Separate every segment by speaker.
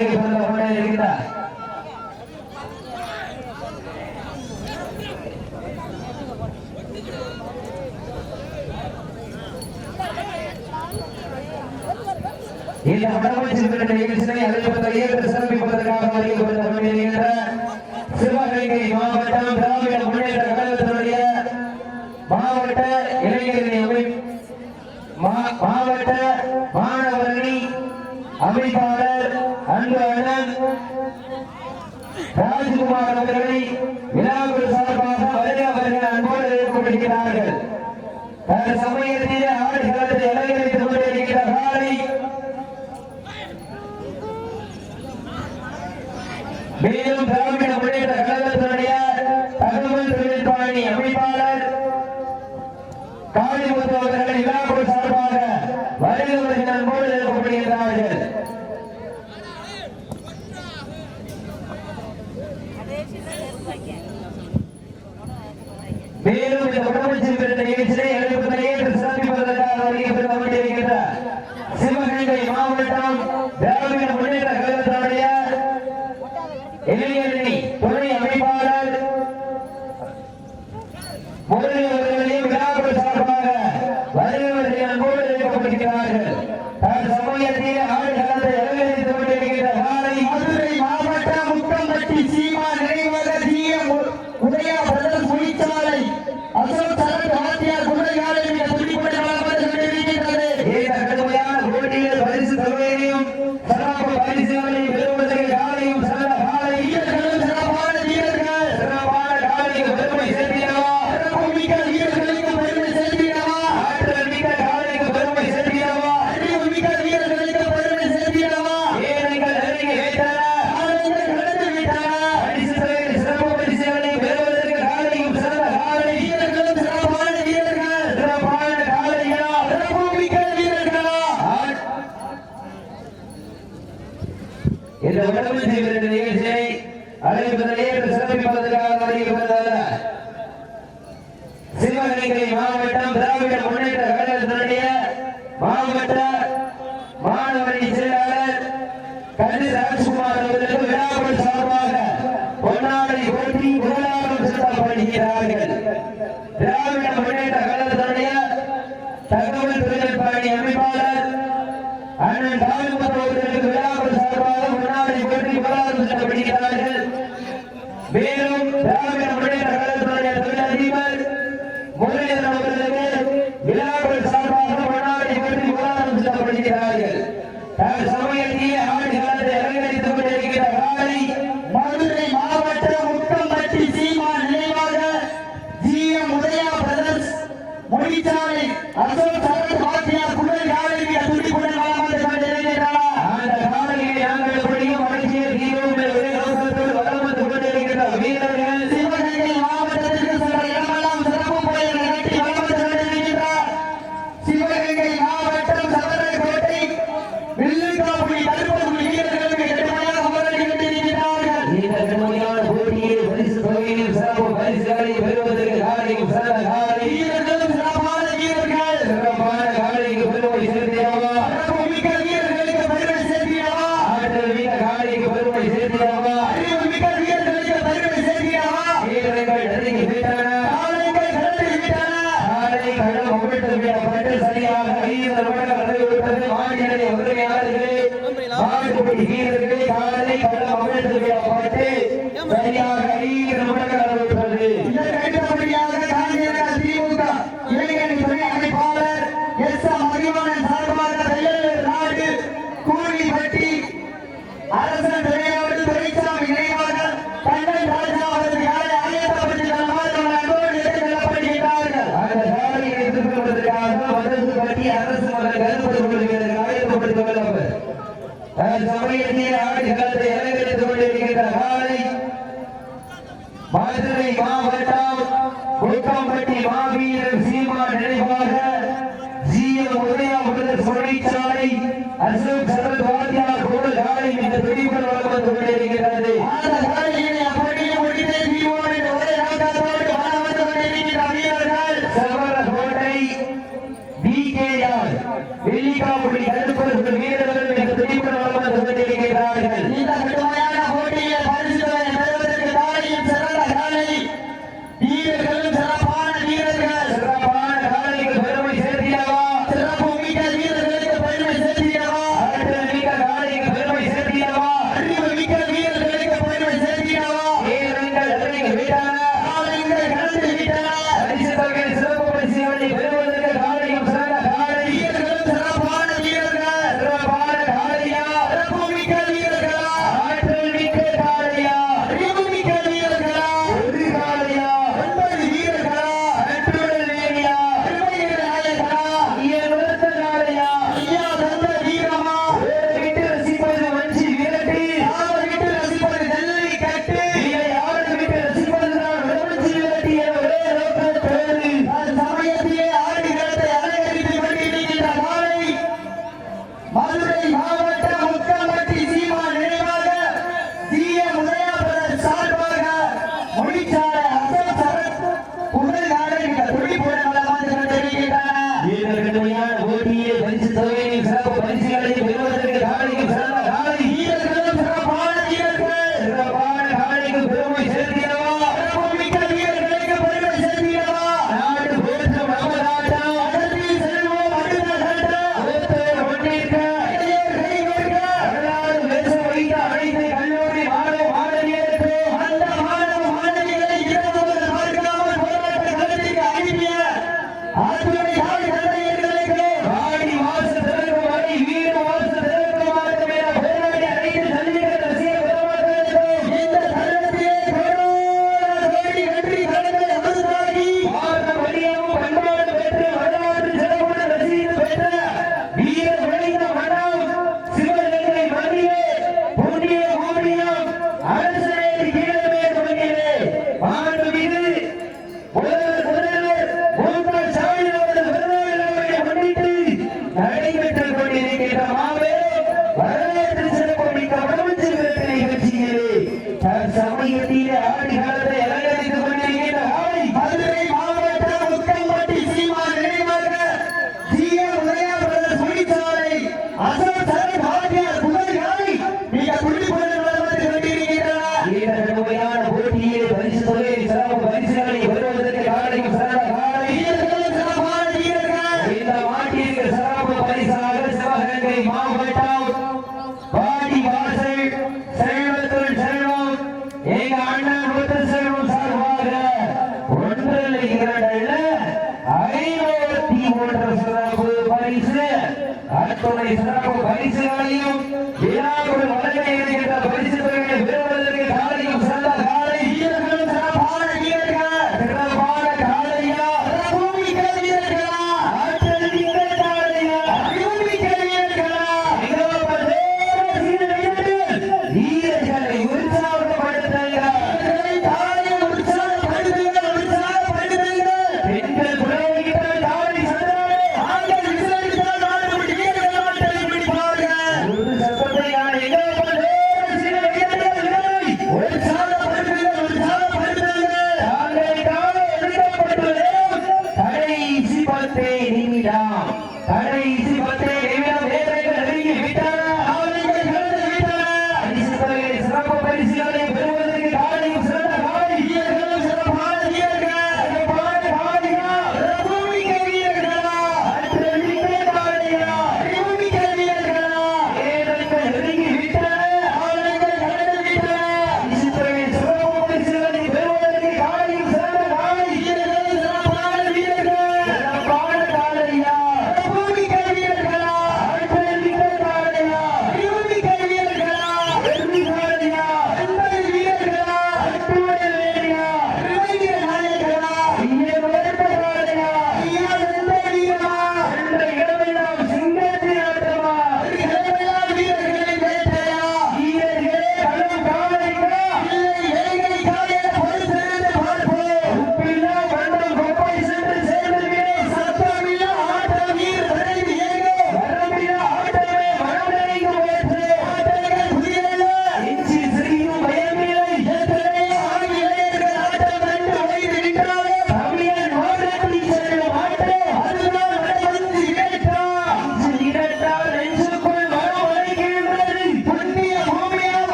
Speaker 1: அழகில் பிறந்த
Speaker 2: உண்மையாக இருக்கிறார். இந்த மடமை செல்கின்ற நிகழ்ச்சியை அழைப்பதை மாவட்ட இளைஞரணி அமைப்பாளர் அன்பான ராஜ்குமார் அவர்களை விழாவுக்கு சார்பாக வருக வருக அன்போடு ஏற்பட்டிருக்கிறார்கள் அந்த சமயத்திலே ஆடு காலத்தில் இலங்கரித்துக் கொண்டிருக்கிற காலை மேலும் திராவிட முன்னேற்ற கழகத்தினுடைய தகவல் தொழில் பயணி அமைப்பாளர் காளிமுத்து அவர்கள் விழாவுக்கு போட்டுக் கொள்ளவர் சமயத்தில் ஆண்டு காலத்தை அலங்கரித்துக்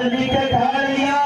Speaker 2: ஆற்றல் மிக்க காலையா